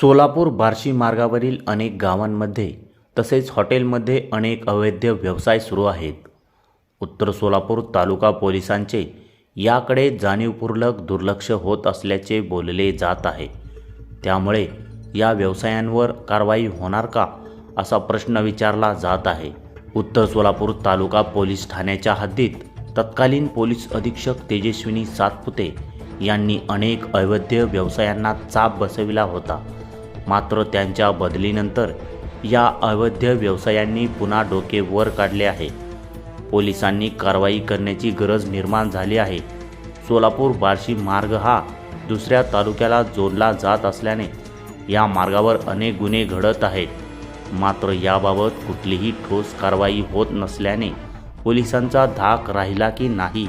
सोलापूर बार्शी मार्गावरील अनेक गावांमध्ये तसेच हॉटेलमध्ये अनेक अवैध व्यवसाय सुरू आहेत. उत्तर सोलापूर तालुका पोलिसांचे याकडे जाणीवपूर्वक दुर्लक्ष होत असल्याचे बोलले जात आहे. त्यामुळे या व्यवसायांवर कारवाई होणार का असा प्रश्न विचारला जात आहे. उत्तर सोलापूर तालुका पोलीस ठाण्याच्या हद्दीत तत्कालीन पोलीस अधीक्षक तेजस्विनी सातपुते यांनी अनेक अवैध व्यवसायांना चाप बसविला होता. मात्र त्यांच्या बदलीनंतर या अवैध व्यवसायांनी पुन्हा डोके वर काढले आहे. पोलिसांनी कारवाई करण्याची गरज निर्माण झाली आहे. सोलापूर बार्शी मार्ग हा दुसऱ्या तालुक्याला जोडला जात असल्याने या मार्गावर अनेक गुन्हे घडत आहेत. मात्र याबाबत कुठलीही ठोस कारवाई होत नसल्याने पोलिसांचा धाक राहिला की नाही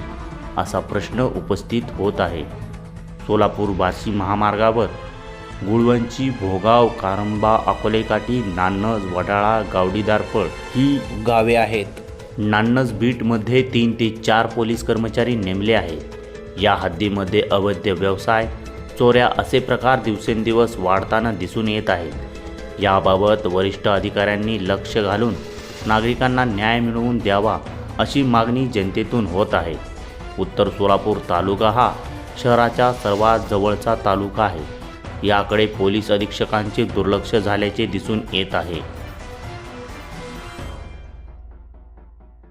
असा प्रश्न उपस्थित होत आहे. सोलापूर बार्शी महामार्गावर गुळवंची भोगाव कारंबा अकोलेकाठी नान्नज वडाळा गावडीदारफळ ही गावे आहेत. नान्नज बीटमध्ये तीन ते चार पोलीस कर्मचारी नेमले आहेत. या हद्दीमध्ये अवैध व्यवसाय चोऱ्या असे प्रकार दिवसेंदिवस वाढताना दिसून येत आहेत. याबाबत वरिष्ठ अधिकाऱ्यांनी लक्ष घालून नागरिकांना न्याय मिळवून द्यावा अशी मागणी जनतेतून होत आहे. उत्तर सोलापूर तालुका हा शहराच्या सर्वात जवळचा तालुका आहे. याकडे पोलीस अधीक्षकांचे दुर्लक्ष झाल्याचे दिसून येत आहे.